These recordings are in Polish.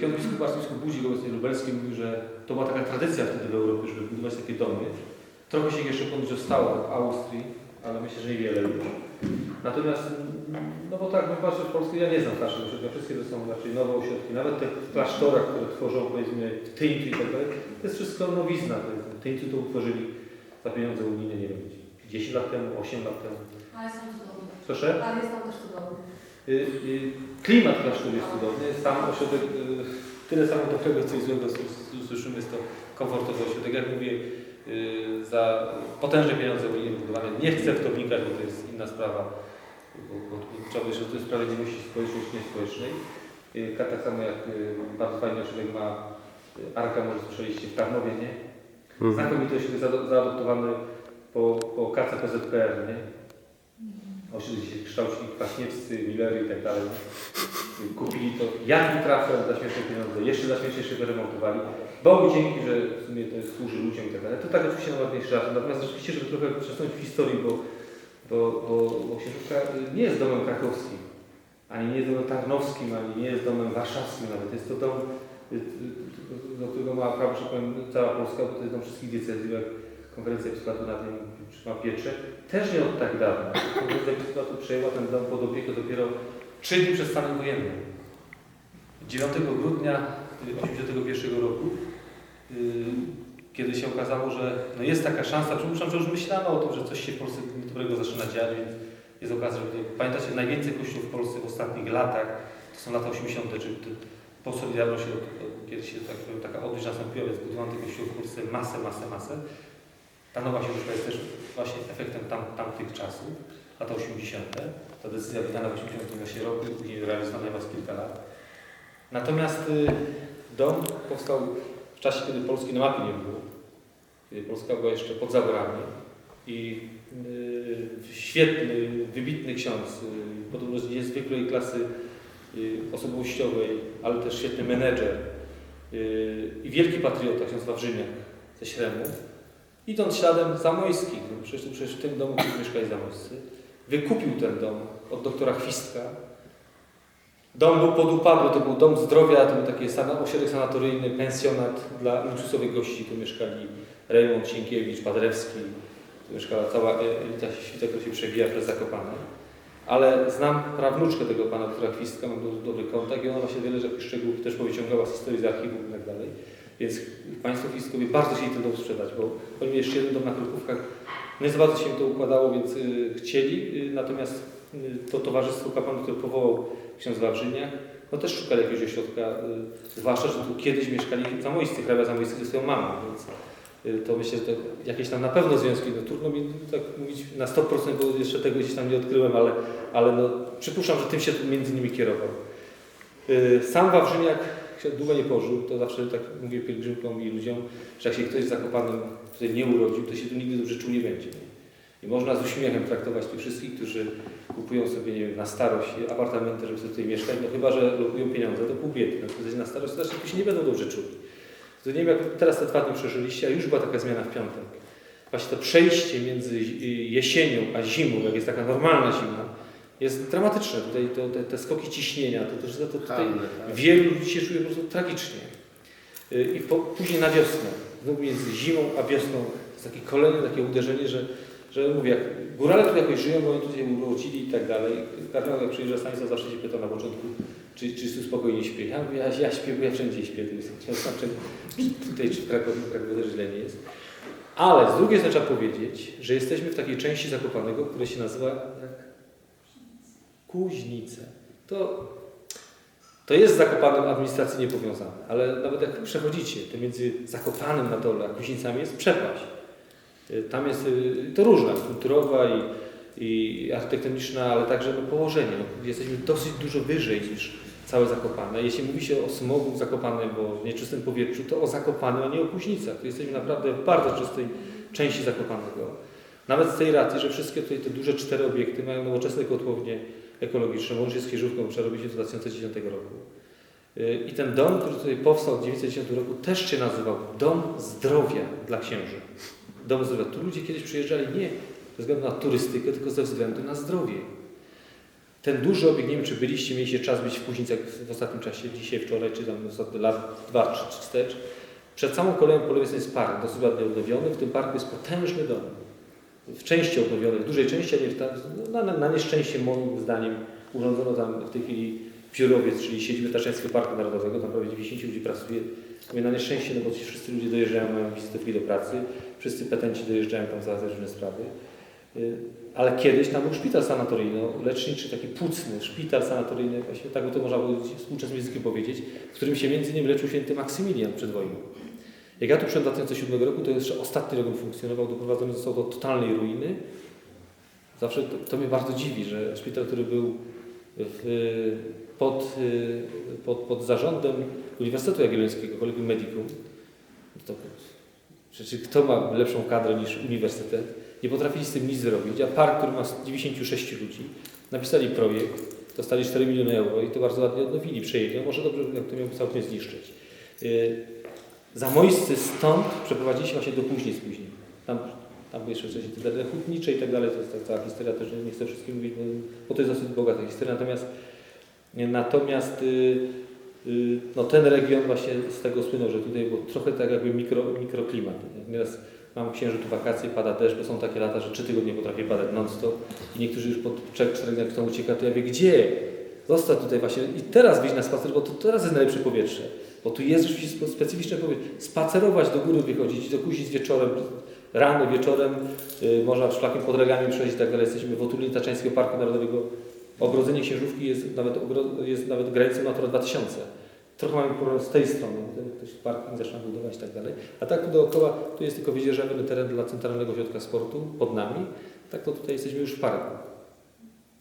Piotr biskup, arcybiskup Budzik obecnie lubelski mówił, że to była taka tradycja wtedy w Europie, żeby budować takie domy. Trochę się jeszcze ponoć zostało w Austrii, ale myślę, że niewiele już. Natomiast, mm, no bo tak, no patrzę w Polsce, ja nie znam starszych ośrodków, wszystkie to są raczej nowe ośrodki, nawet te w klasztorach, które tworzą powiedzmy Tyńcu i tak dalej, to jest wszystko nowizna. Tyńcu to utworzyli za pieniądze unijne, nie wiem, 10 lat temu, 8 lat temu. Ale są cudowne. Proszę? Ale jest tam też cudowny. Y, y, Klimat klasztoru jest cudowny, sam ośrodek, y, tyle samo dobrego, co i złego s- s- słyszymy, jest to komfortowy ośrodek. Jak mówię, za potężne pieniądze unijne wybudowane. Nie chcę w to wnikać, bo to jest inna sprawa, bo, bo trzeba że to jest sprawiedliwości społecznej. Y, Tak samo jak bardzo fajny ośrodek ma Arka, może słyszeliście, w Tarnowie, nie? Znakomity ośrodek zaado- zaadoptowany po, po KCPZPR, nie? Się kształcili kwaśniewscy, Millery i tak dalej. Kupili to jaki trafem za śmieszne pieniądze, jeszcze za śmieszniejsze wyremontowali. Bogu dzięki, że w sumie to służy ludziom i tak dalej. To tak oczywiście na ładniejszy raz. Natomiast rzeczywiście, żeby trochę przesunąć w historii, bo, bo, bo, bo Księżówka nie jest domem krakowskim, ani nie jest domem tarnowskim, ani nie jest domem warszawskim nawet. Jest to dom, y, y, do którego ma prawo, że powiem, cała Polska, bo to jest dom wszystkich diecezji, konferencja episkopatu nad nim trzyma pieczę. Też nie od tak dawna. Konferencja episkopatu przejęła ten dom pod opiekę dopiero trzy dni przed stanem wojennym. 9 grudnia 1981 roku, y, kiedy się okazało, że no jest taka szansa, przypuszczam, że już myślano o tym, że coś się w Polsce dobrego zaczyna dziać, więc jest okazja, że pamiętacie, najwięcej kościół w Polsce w ostatnich latach, to są lata 80., czy po Solidarności, kiedy się tak, taka odwilż nastąpiła, więc budowano tych kościołów w Polsce masę, masę, masę. Ta nowa książka jest też właśnie efektem tam, tamtych czasów, lata 80. Ta decyzja wydana w 80 roku, później realizowana was kilka lat. Natomiast y, dom powstał w czasie, kiedy Polski na mapie nie było. Kiedy Polska była jeszcze pod zaborami. I y, świetny, wybitny ksiądz, y, podobno z niezwykłej klasy osobowościowej, ale też świetny menedżer i wielki patriota, ksiądz Wawrzyniak ze Śremu, idąc śladem Zamojskich, no przecież, przecież w tym domu gdzie mieszkali Zamojscy, wykupił ten dom od doktora Chwistka. Dom był podupadły, to był dom zdrowia, to był taki ośrodek sanatoryjny, pensjonat dla luksusowych gości. Tu mieszkali Rejmont Sienkiewicz, Padrewski, tu mieszkała cała elita świta, która się przewija przez Zakopane. Ale znam prawnuczkę tego pana doktora Chwistka, mam do- dobry kontakt i ona właśnie wiele takich szczegółów też powyciągała z historii z archiwów i tak dalej. Więc Państwo Chwistkowie bardzo chcieli ten dom sprzedać, bo oni mieli jeszcze jeden dom na Krukówkach. Nie za bardzo się to układało, więc y, chcieli. Y, natomiast y, to towarzystwo kapłanów, które powołał ksiądz Wawrzyniak, no też szukali jakiegoś ośrodka, y, zwłaszcza, że tu kiedyś mieszkali zamojscy, hrabia zamojscy ze swoją mamą, więc y, to myślę, że to jakieś tam na pewno związki, no trudno mi tak mówić na 100%, bo jeszcze tego gdzieś tam nie odkryłem, ale, ale no, przypuszczam, że tym się między nimi kierował. Y, Sam Wawrzyniak się długo nie pożył, to zawsze tak mówię pielgrzymkom i ludziom, że jak się ktoś w Zakopanem tutaj nie urodził, to się tu nigdy dobrze czuł nie będzie. I można z uśmiechem traktować tych wszystkich, którzy kupują sobie nie wiem, na starość apartamenty, żeby sobie tutaj mieszkać, no chyba, że lokują pieniądze, to pół biedy. No, na starość to tu się nie będą dobrze czuli. To nie wiem, jak teraz te dwa dni przeżyliście, a już była taka zmiana w piątek. Właśnie to przejście między y, jesienią a zimą, jak jest taka normalna zima, jest dramatyczne. Tutaj to, te, te skoki ciśnienia, to też to, to tutaj tak. wielu ludzi się czuje po prostu tragicznie. Y, I po, później na wiosnę, znów między zimą a wiosną, jest takie kolejne takie uderzenie, że, że mówię, jak górale tu jakoś żyją, bo oni tutaj urodzili i tak dalej. Kardynał jak przyjeżdża Stanisław zawsze się pyta na początku, czy, czy tu spokojnie śpię. Ja mówię, ja, ja śpię, bo ja wszędzie śpię. Znaczy, tutaj czy w Krakowie, w Krakowie też źle nie jest. Ale z drugiej strony trzeba powiedzieć, że jesteśmy w takiej części Zakopanego, które się nazywa Kuźnice. To, to jest z Zakopanem administracyjnie powiązane, ale nawet jak przechodzicie, to między Zakopanem na dole a Kuźnicami jest przepaść. Y, Tam jest y, to różna, kulturowa i, i architektoniczna, ale także no, położenie. No, jesteśmy dosyć dużo wyżej niż całe Zakopane. Jeśli mówi się o smogu w nieczystym powietrzu, to o Zakopanem, a nie o Kuźnicach. To jesteśmy naprawdę w bardzo czystej części Zakopanego. Nawet z tej racji, że wszystkie tutaj te duże cztery obiekty mają nowoczesne kotłownie ekologiczne, łącznie z Chieżówką, przerobiliśmy w 2010 roku. Y, I ten dom, który tutaj powstał w 1910 roku, też się nazywał Dom Zdrowia dla Księży. Dom Zdrowia. Tu ludzie kiedyś przyjeżdżali nie ze względu na turystykę, tylko ze względu na zdrowie. ten duży obiekt, nie wiem czy byliście, mieliście czas być w Kuźnicach w ostatnim czasie, dzisiaj, wczoraj, czy tam ostatnie lat dwa, trzy, wstecz. Przed samą koleją po lewej jest park, dosyć ładnie odnowiony. W tym parku jest potężny dom. W części odnowiony, w dużej części, a nie w ta, no, na, na nieszczęście moim zdaniem urządzono tam w tej chwili biurowiec, czyli siedzibę Taszeńskiego Parku Narodowego, tam prawie 90 ludzi pracuje. Mówię na nieszczęście, no bo ci wszyscy ludzie dojeżdżają, mają wizytówki do pracy, wszyscy petenci dojeżdżają tam za różne sprawy. Y, Ale kiedyś tam był szpital sanatoryjny, no, taki płucny, szpital sanatoryjny, właśnie tak by to można było współczesnym językiem powiedzieć, w którym się między innymi leczył święty Maksymilian przed wojną. Jak ja tu przyszedłem w 2007 roku, to jeszcze ostatni rok on funkcjonował, doprowadzony został do totalnej ruiny. Zawsze to, to mnie bardzo dziwi, że szpital, który był w, pod, y, pod, pod zarządem Uniwersytetu Jagiellońskiego, Collegium Medicum, to przecież kto ma lepszą kadrę niż uniwersytet, nie potrafili z tym nic zrobić, a park, który ma 96 ludzi, napisali projekt, dostali 4 miliony euro i to bardzo ładnie odnowili, przejęli. No może dobrze, jak to miał całkiem zniszczyć. Zamojscy stąd przeprowadzili się właśnie do później. Tam, tam były jeszcze wcześniej te hutnicze i tak dalej, to jest cała historia, też nie chcę wszystkim mówić, bo to jest dosyć bogata historia. Natomiast, natomiast y, y, no, ten region właśnie z tego słynął, że tutaj było trochę tak jakby mikro, mikroklimat. nie? Nieraz mam księżyc tu wakacje, pada deszcz, bo są takie lata, że trzy tygodnie potrafi padać non-stop i niektórzy już po 3-4 dniach chcą uciekać, to ja wie gdzie? Zostań tutaj właśnie i teraz wyjść na spacer, bo to teraz jest najlepsze powietrze. Bo tu jest rzeczywiście spe- specyficzne powietrze. Spacerować do góry wychodzić, do kuzic wieczorem, rano, wieczorem, yy, można szlakiem pod regami przejść i tak dalej. Jesteśmy w otulinie Taczańskiego Parku Narodowego. Ogrodzenie Księżówki jest nawet, jest nawet granicą Natura 2000. Trochę mamy problem z tej strony, ktoś parking zaczyna budować i tak dalej. A tak dookoła, tu jest tylko wydzierżawiony teren dla Centralnego Ośrodka Sportu pod nami. Tak to tutaj jesteśmy już w parku.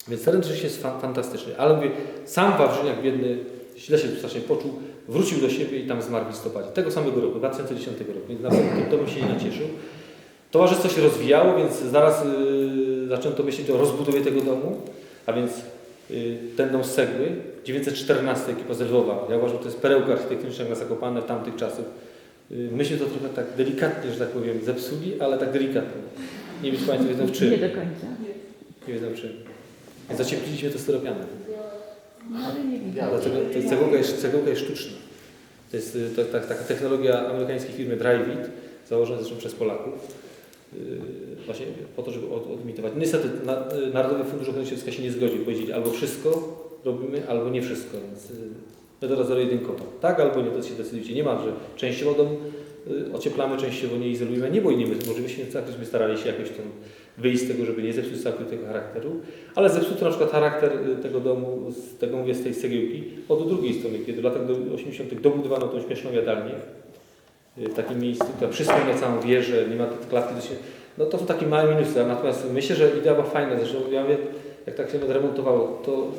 Więc teren rzeczywiście jest fa- fantastyczny. Ale mówię, sam Wawrzyniak biedny źle się strasznie poczuł, wrócił do siebie i tam zmarł w listopadzie. Tego samego roku, 2010 roku, więc nawet tym domem się nie nacieszył. Towarzystwo się rozwijało, więc zaraz yy, zaczęto myśleć o rozbudowie tego domu, a więc yy, ten dom z cegły, 914 ekipa z Lwowa. Ja uważam, że to jest perełka architektoniczna na Zakopane w tamtych czasach. Yy, myśmy to trochę tak delikatnie, że tak powiem, zepsuli, ale tak delikatnie. Nie wiem, czy Państwo wiedzą w czym. Nie do końca. Nie wiedzą w czym. Więc zaciepliliśmy to styropianem. No, nie. Dlatego to jest cegiełka, jest, cegiełka jest sztuczna. To jest to, tak, taka technologia amerykańskiej firmy Dryvit, założona zresztą przez Polaków, yy, właśnie po to, żeby od, odimitować. Niestety na, y, Narodowy Fundusz Ochrony Środowiska się nie zgodził powiedzieć albo wszystko robimy, albo nie wszystko. Więc y, my teraz zero-jedynkowo. Tak albo nie, to się decydujcie. Nie ma, że częściowo dom y, ocieplamy, częściowo nie izolujemy. Nie boimy, może byśmy tak byśmy starali się jakoś tam wyjść z tego, żeby nie zepsuć całkowitego charakteru, ale zepsuto na przykład charakter y, tego domu, z tego mówię, z tej cegiełki, od drugiej strony, kiedy w latach do 80. dobudowano tą śmieszną jadalnię y, w takim miejscu, która przysłania całą wieżę, nie ma klatki do się. No to są takie małe minusy, natomiast myślę, że idea była fajna, zresztą ja mówię, jak tak się odremontowało, to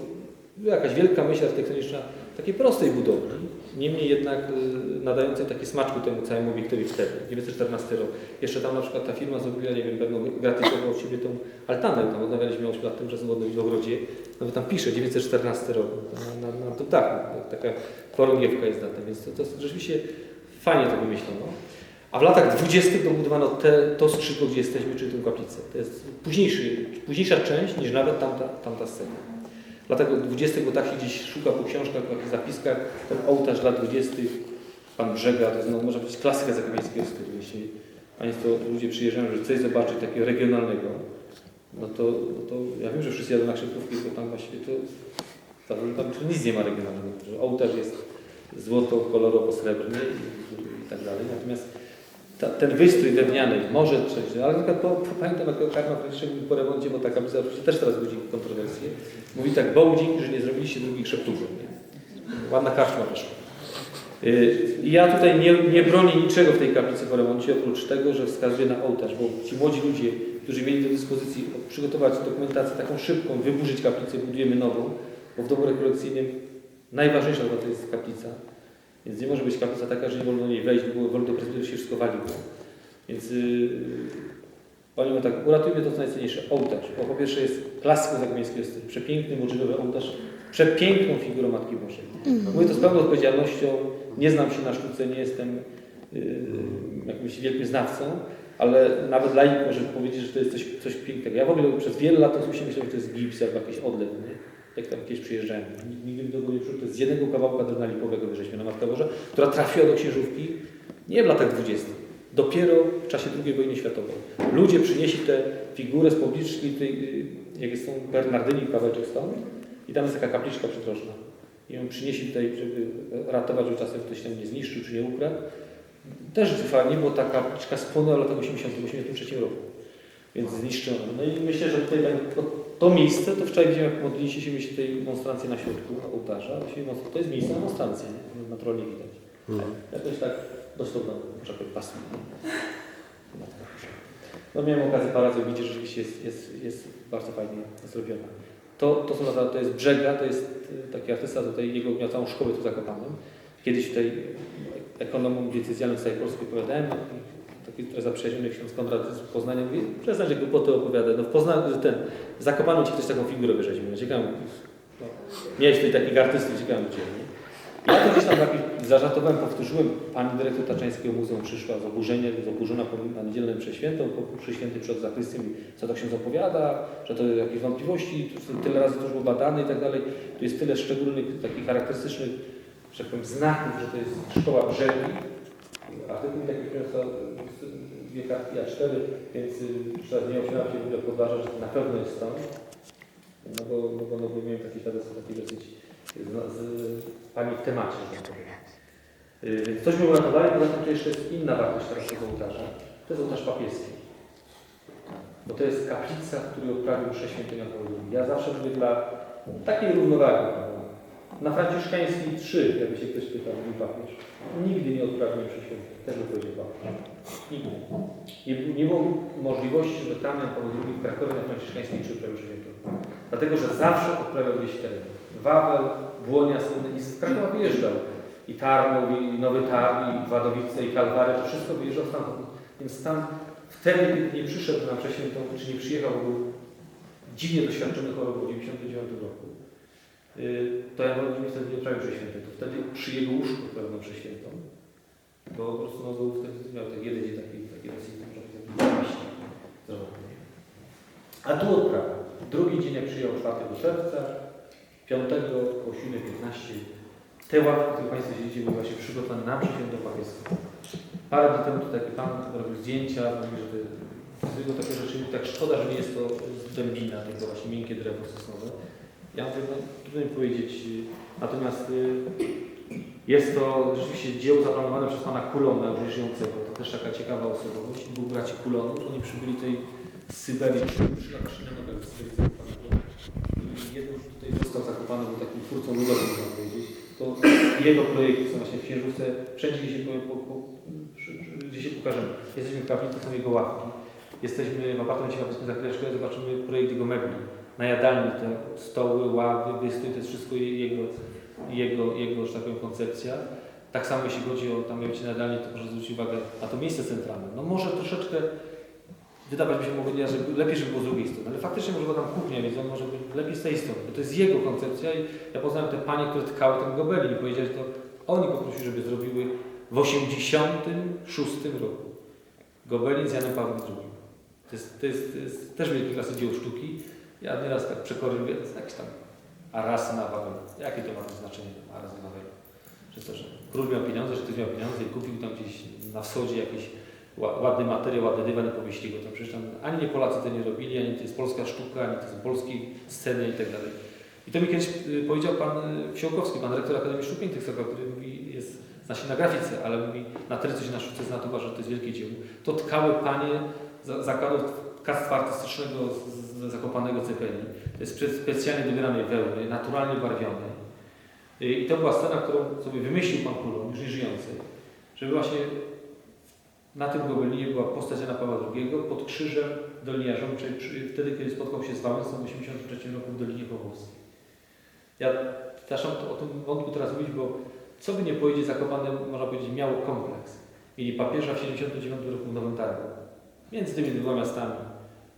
była jakaś wielka myśl architektoniczna takiej prostej budowli, niemniej jednak y, nadającej takie smaczku temu całemu obiektowi wtedy, 1914 rok. Jeszcze tam na przykład ta firma zrobiła, nie wiem, pewną gratisową od siebie tą altanę, tam odnawialiśmy ją 8 lat temu, że w ogrodzie, nawet tam pisze 914 rok na, na, na tym dachu, taka chorągiewka jest data, więc to, to rzeczywiście fajnie to wymyślono. A w latach 20. dobudowano te, to skrzydło, gdzie jesteśmy, czyli tę kaplicę. To jest późniejszy, późniejsza część niż nawet tamta, tamta scena. W latach 20. bo tak się gdzieś szuka po książkach, po zapiskach, ten ołtarz lat 20. Pan Brzega, to jest, no, można powiedzieć klasyka zakopiańskiego stylu. Jeśli Państwo ludzie przyjeżdżają, że coś zobaczyć takiego regionalnego, no to, no to ja wiem, że wszyscy jadą na krzepówki, to tam właściwie to, tam, tam nic nie ma regionalnego. Ołtarz jest złoto, kolorowo srebrny i, i tak dalej. Natomiast ta, ten wystrój drewniany może coś, ale na przykład po, po, pamiętam jak Karma Franciszek mówił po remoncie, bo ta oczywiście też teraz budzi kontrowersje. Mówi tak, Bogu dzięki, że nie zrobiliście drugich szeptugów. Nie? Ładna karczma wyszła. I ja tutaj nie, nie bronię niczego w tej kaplicy po remoncie, oprócz tego, że wskazuję na ołtarz, bo ci młodzi ludzie, którzy mieli do dyspozycji przygotować dokumentację taką szybką, wyburzyć kaplicę, budujemy nową, bo w domu rekolekcyjnym najważniejsza to jest kaplica. Więc nie może być kaplica taka, że nie wolno jej wejść, bo wolno do się wszystko waliło. Więc yy, mówią tak, uratujmy to co najcenniejsze, ołtarz. Bo po pierwsze jest klasyką zakopiańskiego stylu, przepiękny, moczylowy ołtarz, przepiękną figurą Matki Bożej. Mówię to z pełną odpowiedzialnością, nie znam się na sztuce, nie jestem yy, jakimś wielkim znawcą, ale nawet laik może powiedzieć, że to jest coś, coś pięknego. Ja w ogóle przez wiele lat to myślałem, że to jest gips albo jakiś odlew. Nie? jak tam kiedyś przyjeżdżałem, nigdy mi tego nie przyszło, to jest z jednego kawałka drewna lipowego wyrzeźbiona Matka Boża, która trafiła do księżówki nie w latach 20. Dopiero w czasie II wojny światowej. Ludzie przynieśli tę figurę z pobliczki, tej, y, jak jest tą Bernardyni kawałeczek stąd i tam jest taka kapliczka przydrożna. I ją przynieśli tutaj, żeby ratować, że czasem ktoś tam nie zniszczył czy nie ukradł. Też fajnie, bo ta kapliczka spłonęła w latach 80. 83 roku. Więc zniszczono. No i myślę, że tutaj to, to miejsce, to wczoraj widziałem, jak modliliście się tej monstrancji na środku, na ołtarza. To jest miejsce na monstrancję, nie? naturalnie widać. Jakoś tak może tak pasuje. No miałem okazję parę razy widzieć, że rzeczywiście jest, jest, jest bardzo fajnie zrobiona. To, to, są, to jest Brzega, to jest y, taki artysta, tutaj jego miał całą szkołę tu zakopaną. Kiedyś tutaj ekonomom decyzjalnym z całej Polski opowiadałem, no, taki trochę zaprzyjaźniony ksiądz Konrad z Poznania mówi, przestań, że głupoty opowiada. No w Poznaniu, ten, zakopaną ci ktoś taką figurę wyrzeźbił. No ciekawe, no, miałeś tutaj takich artystów, ciekawe gdzie? Ja to gdzieś tam taki zażartowałem, powtórzyłem, pani dyrektor Taczańskiego Muzeum przyszła z oburzeniem, oburzona po- na niedzielę mszy świętą, przed zakrystym, co to się zapowiada, że to jakieś wątpliwości, tyle razy to już było badane i tak dalej. Tu jest tyle szczególnych, takich charakterystycznych, że tak powiem, znaków, że to jest szkoła brzegi. Artykuł taki przyniosła z dwie kartki A4, więc y, nie obcinam się w ogóle podważa, że to na pewno jest stąd. No bo, no bo, no bo miałem takie świadectwo takie dosyć z, z pani w temacie. że tak Coś mi uratowali, poza tym to jeszcze jest inna wartość tego ołtarza. To jest ołtarz papieski. Bo to jest kaplica, w której odprawił mszę świętego Paweł. Ja zawsze mówię dla takiej równowagi. Na Franciszkańskiej 3, jakby się ktoś pytał, mój papież, nigdy nie odprawił mszy świętej. Też by powiedział papież. Nigdy. Nie, nie było możliwości, żeby tam Jan Paweł II w Krakowie na Franciszkańskiej 3 odprawił świętą. Dlatego, że zawsze odprawiał gdzieś teren. Wawel, Błonia, Słony i z Krakowa wyjeżdżał. I Tarnów, i Nowy Tarn, i Wadowice, i Kalwary, to wszystko wyjeżdżał stamtąd. Więc tam wtedy, kiedy nie przyszedł na przeświętą, czy nie przyjechał, był dziwnie doświadczony chorobą w 1999 roku, yy, to ja nie wtedy nie odprawił przeświętej. To wtedy przy jego łóżku odprawił przeświętą. Bo po prostu no, był wtedy miał tak jeden dzień taki, taki dosyć, zdrowotny. A tu odprawa. Drugi dzień, jak przyjął 4 czerwca, 5 o 7.15 te ławki, które Państwo siedzicie, były właśnie przygotowane na przysięgę papieską. Parę dni temu tutaj pan robił zdjęcia, mówi, że to z tego takie rzeczy, tak szkoda, że nie jest to dębina, tylko właśnie miękkie drewno sosnowe. Ja mówię, no trudno mi powiedzieć, natomiast y, jest to rzeczywiście dzieło zaplanowane przez pana Kulona, już żyjącego. To też taka ciekawa osobowość. Dwóch braci Kulonów, oni przybyli tutaj z Syberii, jeden tutaj został zakopany, był takim twórcą ludowym, można powiedzieć. To jego projekty są właśnie w Księżówce, wszędzie gdzie się, po, po, gdzie się pokażemy. Jesteśmy w kaplicy, są jego ławki. Jesteśmy w apartamencie kaplickim za chwileczkę, zobaczymy projekt jego mebli. Na jadalni te stoły, ławy, wystrój, to jest wszystko jego, jego, jego że tak powiem, koncepcja. Tak samo jeśli chodzi o tam mianowicie na jadalni, to proszę zwrócić uwagę na to miejsce centralne. No może troszeczkę wydawać mi się mogło, że lepiej, żeby było z drugiej strony, ale faktycznie może była tam kuchnia, więc on może być lepiej z tej strony, bo to jest jego koncepcja i ja poznałem te panie, które tkały ten gobelin i powiedzieli, że to oni poprosili, żeby zrobiły w 86 roku gobelin z Janem Pawłem II. To jest, to jest, to jest też wielkiej klasy dzieło sztuki. Ja nieraz tak przekorym, więc jakiś tam arasy na Wawel. Jakie to ma znaczenie, aras na Wawelu? Że to, że król miał pieniądze, że ktoś miał pieniądze i kupił tam gdzieś na wschodzie jakiś ła- ładny materiał, ładny dywan i pomyśli go tam. Przecież tam ani nie Polacy to nie robili, ani to jest polska sztuka, ani to są polskie sceny i tak dalej. I to mi kiedyś y, powiedział pan y, Fiołkowski, pan rektor Akademii Sztuk Pięknych, który mówi, jest, zna się na grafice, ale mówi, na tyle coś na sztuce zna, to uważa, że to jest wielkie dzieło. To tkały panie za- zakładów tkactwa artystycznego z, zakopanego cepeli. To jest spec- specjalnie dobieranej wełny, naturalnie barwionej. Y, I to była scena, którą sobie wymyślił pan Kulon, już nie żyjący, żeby właśnie na tym gobelinie była postać Jana Pawła II pod krzyżem w Dolinie Jarząbczej, wtedy, kiedy spotkał się z Wałęsą w 1983 roku w Dolinie Powłowskiej. Ja to, o tym wątku teraz mówić, bo co by nie powiedzieć, Zakopane, można powiedzieć, miało kompleks. Mieli papieża w 1979 roku w Nowym Targu. Między tymi dwoma miastami,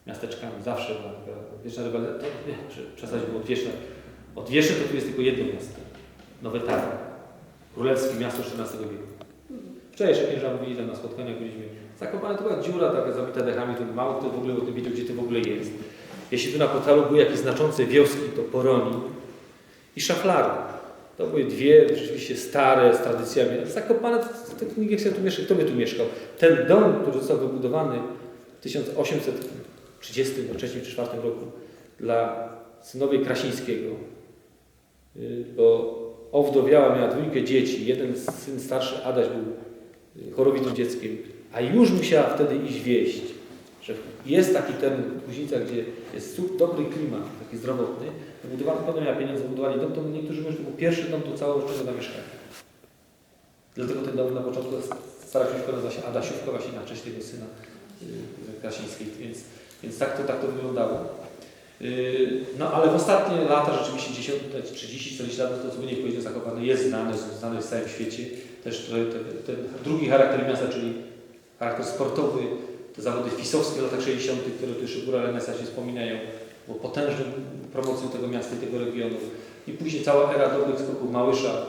miasteczkami, zawsze była wieczna rywalizacja. To Nie, prze- przesadzić było odwieczne. Odwieczne to tu jest tylko jedno miasto. Nowy Targ. Królewskie miasto XIV wieku. Wczoraj księża mówili tam na spotkaniach, byliśmy. Zakopane to była dziura taka zabita dechami, to mało kto w ogóle o tym wiedział, gdzie to w ogóle jest. Jeśli tu na portalu były jakieś znaczące wioski, to Poroni, i szaflarnia. To były dwie rzeczywiście stare, z tradycjami. Zakopane, to, nikt nie tu mieszkać. Kto by tu mieszkał? Ten dom, który został wybudowany w 1830 czy 1934 roku dla synowej Krasińskiego, y, bo owdowiała, miała dwójkę dzieci. Jeden syn starszy, Adaś, był y, chorowitym dzieckiem, a już musiała wtedy iść wieść, że jest taki teren Kuźnicach, gdzie jest dobry klimat, taki zdrowotny, wybudowano, potem miała pieniądze, wybudowali dom, to niektórzy mówią, że to był pierwszy dom do całorocznego na mieszkanie. Dlatego ten dom na początku Starasiówka nazywa się Adasiówka, właśnie na cześć tego syna yy, Krasińskiej, więc, więc tak, to, tak to wyglądało. Yy, No ale w ostatnie lata, rzeczywiście 10, 30-40 lat, to co nie powiedzieć, Zakopane jest znane, znane w całym świecie. Też te, te, ten drugi charakter miasta, czyli charakter sportowy, te zawody fisowskie w latach 60., które tu jeszcze góra Renesa się wspominają, bo potężną promocją tego miasta i tego regionu. I później cała era dobrych skoków Małysza.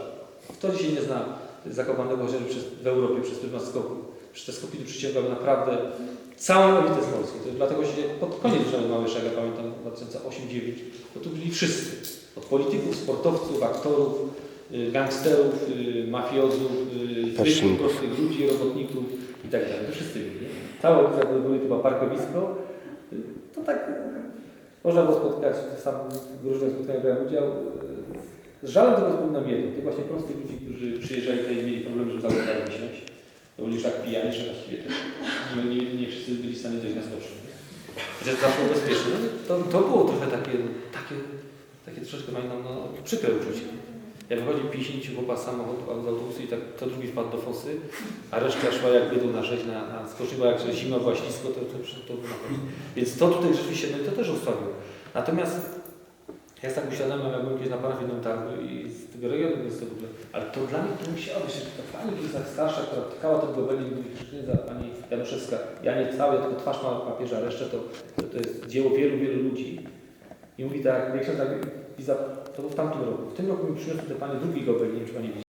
Kto dzisiaj nie zna Zakopanego chociażby przez, w Europie przez pryzmat skoku? Przecież te skoki tu przyciągały naprawdę całą elitę z Polski. To dlatego się pod koniec nawet Małysza, ja pamiętam, 2008-2009, to tu byli wszyscy. Od polityków, sportowców, aktorów, gangsterów, y, mafiozów, y, zwykłych prostych ludzi, robotników i tak dalej. To wszyscy byli. Nie? Cała ulica, to były chyba parkowisko. y, To tak y, można było spotkać, sam w różnych spotkaniach brałem udział. y, Z żalem tylko wspominam jedno, tych właśnie prostych ludzi, którzy przyjeżdżali tutaj i mieli problem, żeby założać wysiąść. To byli już tak pijani, że właściwie też nie, nie, nie wszyscy byli w stanie dojść na skoczni. Chociaż zawsze bezpieczne. No, to, to było trochę takie, takie, takie troszeczkę pamiętam, no, przykre uczucie. Ja wychodził 50 chłopa z samochodu, z autobusu i tak to drugi wpadł do fosy, a reszta szła jak bydło na rzeź, na, na skoczni, bo jak zima była ślisko, to, to, to, to. Więc to tutaj rzeczywiście, no i to też ustawił. Natomiast ja tak uświadamiam, jak byłem kiedyś na parafii Targu i z tego regionu jest to w ogóle, ale to dla mnie to musiało być, że ta pani, która starsza, która tkała ten gobelin, mówi Krzysztofa, pani Januszewska, ja nie całe, tylko twarz mała papieża, resztę to, to, to jest dzieło wielu, wielu ludzi. I mówi tak, jak się tak, i za, to było w tamtym roku. W tym roku mi przyniosły te panie drugi gobelin, nie wiem czy pani.